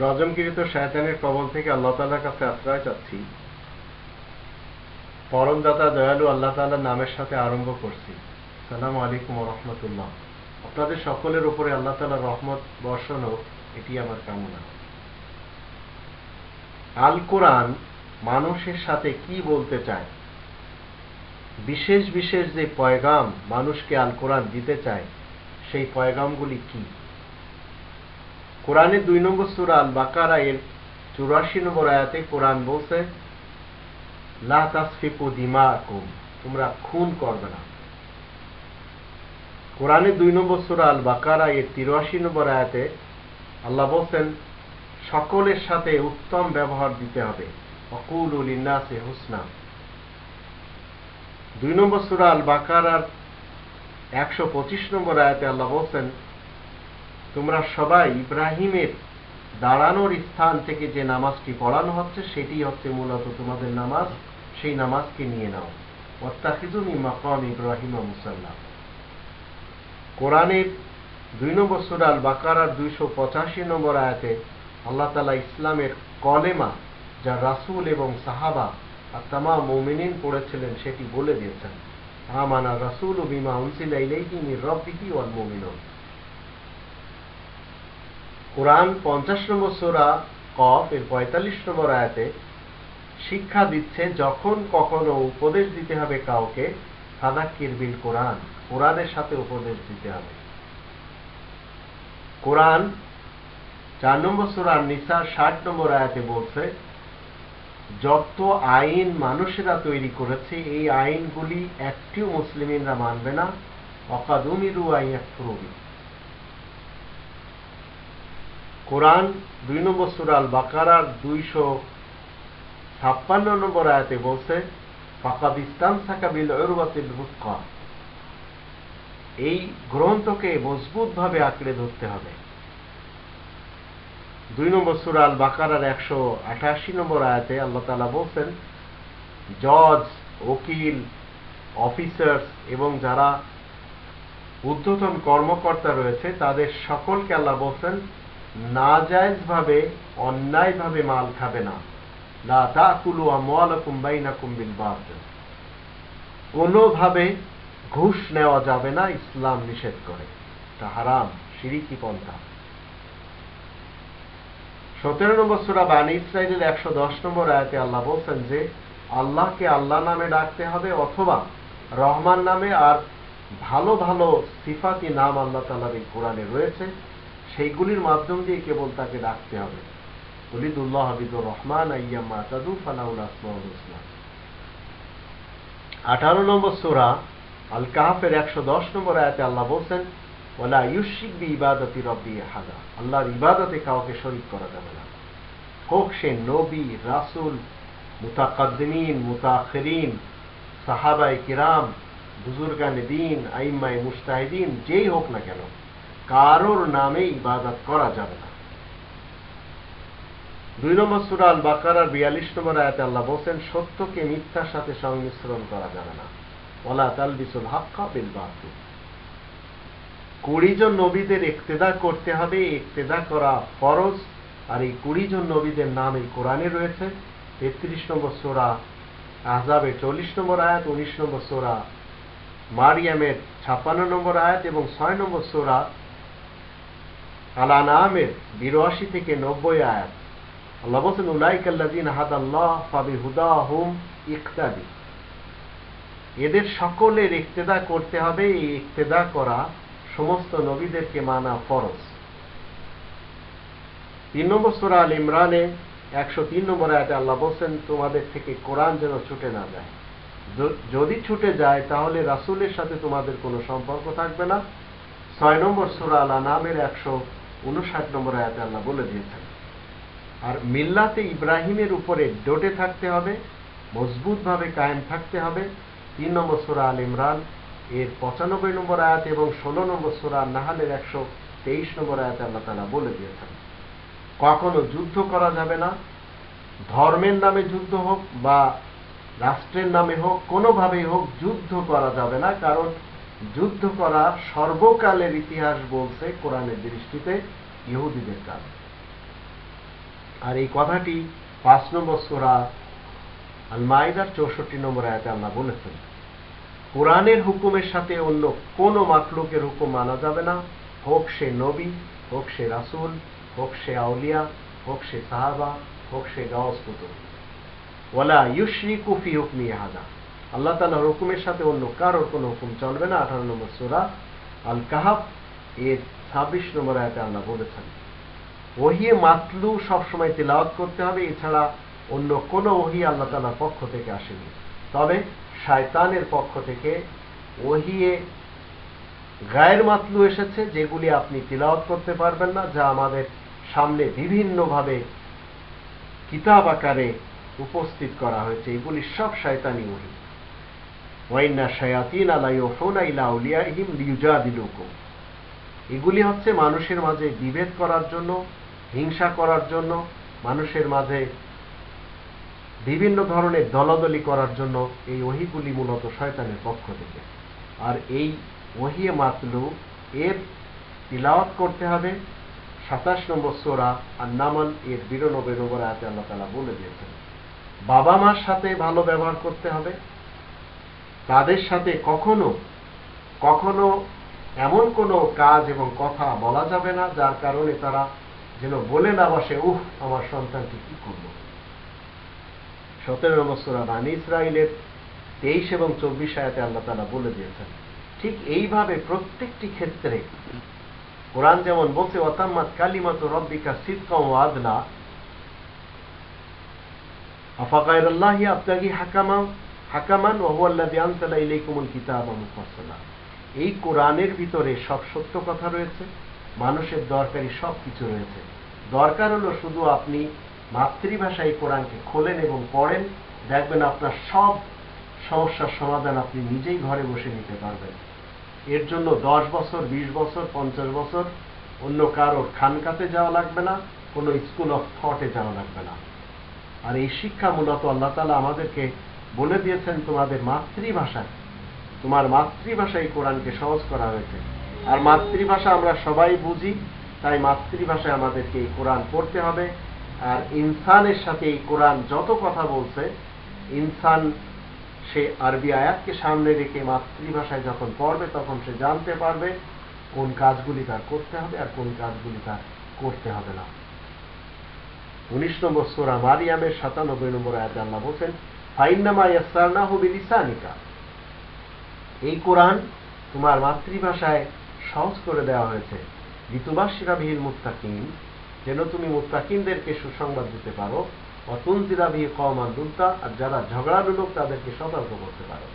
রজমকৃত শয়তানের কবল থেকে আল্লাহ তালার কাছে আশ্রয় চাচ্ছি। পরমদাতা দয়ালু আল্লাহ তাআলার নামের সাথে আরম্ভ করছি। সালাম আলাইকুম রহমতুল্লাহ। আপনাদের সকলের উপরে আল্লাহ তাআলার রহমত, বর্ষণ হোক, এটি আমার কামনা। আল কোরআন মানুষের সাথে কি বলতে চায়? বিশেষ বিশেষ যে পয়গাম মানুষকে আল কোরআন দিতে চায়, সেই পয়গামগুলি কি? কোরআনের দুই নম্বর সুরা আল বাকারা এর চুরাশি নম্বর আয়াতে কোরআন বলছে, লা তাসফিকু দিমাকুম তোমরা খুন করবে না। কোরআনের দুই নম্বর সুরা আল বাকারা এর তিরাশি নম্বর আয়াতে আল্লাহ বলছেন, সকলের সাথে উত্তম ব্যবহার দিতে হবে। অকুল উল ইন্নাসে হুসনা দুই নম্বর সুরা আল বাকারার একশো পঁচিশ নম্বর আয়াতে আল্লাহ বলছেন তোমরা সবাই ইব্রাহিমের দাঁড়ানোর স্থান থেকে যে নামাজটি পড়ানো হচ্ছে, সেটি হচ্ছে মূলত তোমাদের নামাজ। সেই নামাজকে নিয়ে নাও। অত্যাখিজুনি মাকাম ইব্রাহিম মুসাল্লাহ কোরআনের দুই নম্বর সুরাল বাকারার দুইশো পঁচাশি নম্বর আয়াতে আল্লাহ তালা ইসলামের কলেমা, যা রাসুল এবং সাহাবা আর তামা মৌমিনিন পড়েছিলেন, সেটি বলে দিয়েছেন। আমানা রাসুল ও বিমা উনসিলা ইলাইহি মির রব্বিহি ওয়াল মুমিনুন। কোরআন পঞ্চাশ নম্বর সোরা কফ এর পঁয়তাল্লিশ নম্বর আয়াতে শিক্ষা দিচ্ছে, যখন কখনো উপদেশ দিতে হবে কাউকে, ফাদাক্কির বিল কোরআন, কোরআনের সাথে উপদেশ দিতে হবে। কোরআন চার নম্বর সুরার নিসার ষাট নম্বর আয়াতে বলছে, যত আইন মানুষেরা তৈরি করেছে, এই আইনগুলি একটিও মুসলিমিনরা মানবে না। অকাদুমিরু আইয়াফরুবি কোরআন দুই নম্বর সুরাল বাকারার দুইশো ছাপ্পান্ন নম্বর আয়াতে বলছে পাকাবিস্তান সাকাবিল অরুবাতিল রুৎকা এই গ্রন্থকে মজবুতভাবে আঁকড়ে ধরতে হবে। দুই নম্বর সুরাল বাকারার একশো আঠাশি নম্বর আয়াতে আল্লাহ তালা বলছেন, জজ ওকিল অফিসার্স এবং যারা ঊর্ধ্বতন কর্মকর্তা রয়েছে, তাদের সকলকে আল্লাহ বলছেন নাজায়জভাবে, অন্যায়ভাবে মাল খাবে না। লা তাকুলু আমওয়ালাকুম বাইনাকুম বিল বাতিল। কোনোভাবে ঘুষ নেওয়া যাবে না, ইসলাম নিষেধ করে। তা হারাম শিরিকি পন্থা। সতেরো নম্বর সুরা বানী ইসরায়েলের একশো দশ নম্বর আয়াতে আল্লাহ বলছেন যে, আল্লাহকে আল্লাহ নামে ডাকতে হবে অথবা রহমান নামে, আর ভালো ভালো সিফাতি নাম আল্লাহ তালার এই কোরআনে রয়েছে। সেইগুলির মাধ্যম দিয়ে কেবল তাকে ডাকতে হবে। হাবিদুর রহমান আইয়াম্মা তাদু ফালাউল আসমাউল ইসলাম আঠারো নম্বর আল কাহাফের একশো দশ নম্বর আয়াতে আল্লাহ বলছেন ওলা ইউশিক বি ইবাদতি রব্বি আল্লাহর ইবাদতে কাউকে শরিক করা যাবে না। হোক সে নবী, রাসুল, মুতাকাদ্দিমিন, মুতাখিরিন সাহাবাই কিরাম, বুজুর্গানে দিন আইম্মাই মুস্তাহিদিন যেই হোক না কেন। কারোর নামে ইবাদত করা যাবে না। দুই নম্বর সুরা আল বাকারার বিয়াল্লিশ নম্বর আয়াতে আল্লাহ বলছেন, সত্যকে মিথ্যার সাথে সংমিশ্রণ করা যাবে না। ওলা তালবিসুল হাক্কা বিল বাতিল। কুড়ি জন নবীদের ইক্তেদা করতে হবে, ইক্তেদা করা ফরজ। আর এই কুড়ি জন নবীদের নাম এই কোরআনে রয়েছে। তেত্রিশ নম্বর সোরা আহজাবের চল্লিশ নম্বর আয়াত, উনিশ নম্বর সোরা মারিয়ামের ছাপ্পান্ন নম্বর আয়াত এবং ছয় নম্বর সোরা আলা নামের বিরাশি থেকে নব্বই আয়াত। আল্লাহ বলছেন উলাইকাল্লাদিন হাদ আল্লাহ ফাবি হুদা হুম ইকতাদি। এদের সকলের ইক্তেদা করতে হবে, এই ইক্তেদা করা সমস্ত নবীদেরকে মানা ফরজ। তিন নম্বর সুরা আল ইমরানে একশো তিন নম্বর আয়াতে আল্লাহ বলছেন, তোমাদের থেকে কোরআন যেন ছুটে না যায়। যদি ছুটে যায়, তাহলে রাসুলের সাথে তোমাদের কোনো সম্পর্ক থাকবে না। ছয় নম্বর সুরা আলা নামের একশো উনষাট নম্বর আয়াতে আল্লাহ বলে দিয়েছেন, আর মিল্লাতে ইব্রাহিমের উপরে ডটে থাকতে হবে, মজবুতভাবে কায়েম থাকতে হবে। তিন নম্বর সুরা আল ইমরান, এর পঁচানব্বই নম্বর আয়াত এবং ষোলো নম্বর সুরা নাহালের একশো তেইশ নম্বর আয়াতে আল্লাহ তালা বলে দিয়েছেন, কখনো যুদ্ধ করা যাবে না। ধর্মের নামে যুদ্ধ হোক বা রাষ্ট্রের নামে হোক, কোনোভাবেই হোক, যুদ্ধ করা যাবে না, কারণ যুদ্ধ করা সর্বকালের ইতিহাস বলছে কোরআনের দৃষ্টিতে ইহুদিদের কাজ আর এই কথাটি পাঁচ নম্বর সোরা আল মাইদার চৌষট্টি নম্বর আয়াতে আল্লাহ বলেছেন, কোরআনের হুকুমের সাথে অন্য কোন মাকলুকের হুকুম মানা যাবে না। হোক সে নবী, হোক সে রাসুল, হোক সে আউলিয়া, হোক সে সাহাবা, হোক সে কুতুব ওয়ালা ইউশরিকু ফি হুকমি হাদা। আল্লাহ তাআলার হুকুমের সাথে অন্য কারোর কোনো হুকুম চলবে না। আঠারো নম্বর সূরা আল কাহাব এর ছাব্বিশ নম্বর আয়াতে আল্লাহ বলেছেন ওহিয়ে মাতলু সবসময় তেলাওয়াত করতে হবে, এছাড়া অন্য কোনো ওহি আল্লাহ তাআলার পক্ষ থেকে আসেনি। তবে শায়তানের পক্ষ থেকে ওহিয়ে গায়ের মাতলু এসেছে, যেগুলি আপনি তিলাওয়াত করতে পারবেন না, যা আমাদের সামনে বিভিন্নভাবে কিতাব আকারে উপস্থিত করা হয়েছে। এগুলি সব শয়তানি ওহি। এগুলি হচ্ছে মানুষের মাঝে বিভেদ করার জন্য, হিংসা করার জন্য, মানুষের মাঝে বিভিন্ন ধরনের দলাদলি করার জন্য এই ওহিগুলি মূলত শয়তানের পক্ষ থেকে। আর এই ওহিয়ে মাতলু, এর তিলাওয়াত করতে হবে। সাতাশ নম্বর সোরা আর নামান এর বিরানব্বই নম্বর আয়াতে আল্লাহ তালা বলে দিয়েছেন বাবা মার সাথে ভালো ব্যবহার করতে হবে তাদের সাথে কখনো কখনো এমন কোনো কাজ এবং কথা বলা যাবে না, যার কারণে তারা যেন বলে না বসে, উহ, আমার সন্তানটি কি করব? সতেরো নম্বর সোরা ইসরায়েলের তেইশ এবং চব্বিশ আয়াতে আল্লাহ তালা বলে দিয়েছেন, ঠিক এইভাবে প্রত্যেকটি ক্ষেত্রে কোরআন যেমন বলছে ওতাম্মাত কালিমাত রব্বিকা সিদ্কম ও আদনা আফাকায়রাল্লাহি আবতাগি হাকামা হাকামান ওয়া হুয়া আল্লাযী আনসালা ইলাইকুমুল কিতাবা মুফাসসালা। এই কোরআনের ভিতরে সব সত্য কথা রয়েছে, মানুষের দরকারি সব কিছু রয়েছে। দরকার হলো শুধু আপনি মাতৃভাষায় কোরআনকে খোলেন এবং পড়েন, দেখবেন আপনার সব সমস্যার সমাধান আপনি নিজেই ঘরে বসে নিতে পারবেন। এর জন্য দশ বছর, বিশ বছর, পঞ্চাশ বছর অন্য কারোর খানকাতে যাওয়া লাগবে না, কোনো স্কুল অফ থটে যাওয়া লাগবে না। আর এই শিক্ষা মূলত আল্লাহ তালা আমাদেরকে বলে দিয়েছেন তোমাদের মাতৃভাষায় তোমার মাতৃভাষায় কোরআনকে সহজ করা হয়েছে। আর মাতৃভাষা আমরা সবাই বুঝি, তাই মাতৃভাষায় আমাদেরকে এই কোরআন পড়তে হবে। আর ইনসানের সাথে এই কোরআন যত কথা বলছে, ইনসান সে আরবি আয়াতকে সামনে রেখে মাতৃভাষায় যখন পড়বে, তখন সে জানতে পারবে কোন কাজগুলি তার করতে হবে আর কোন কাজগুলি তার করতে হবে না। উনিশ নম্বর সোরা মারিয়ামের সাতানব্বই নম্বর আয়াত আল্লাহ বলছেন এই কোরআন তোমার মাতৃভাষায় সহজ করে দেওয়া হয়েছে। ঋতুবাসীরা ভিহিল মুত্তাকিন, যেন তুমি মুত্তাকিনদেরকে সুসংবাদ দিতে পারো। অতুন্তিরা ভিহি কমান দুলতা আর যারা ঝগড়ালু লোক তাদেরকে সতর্ক করতে পারো।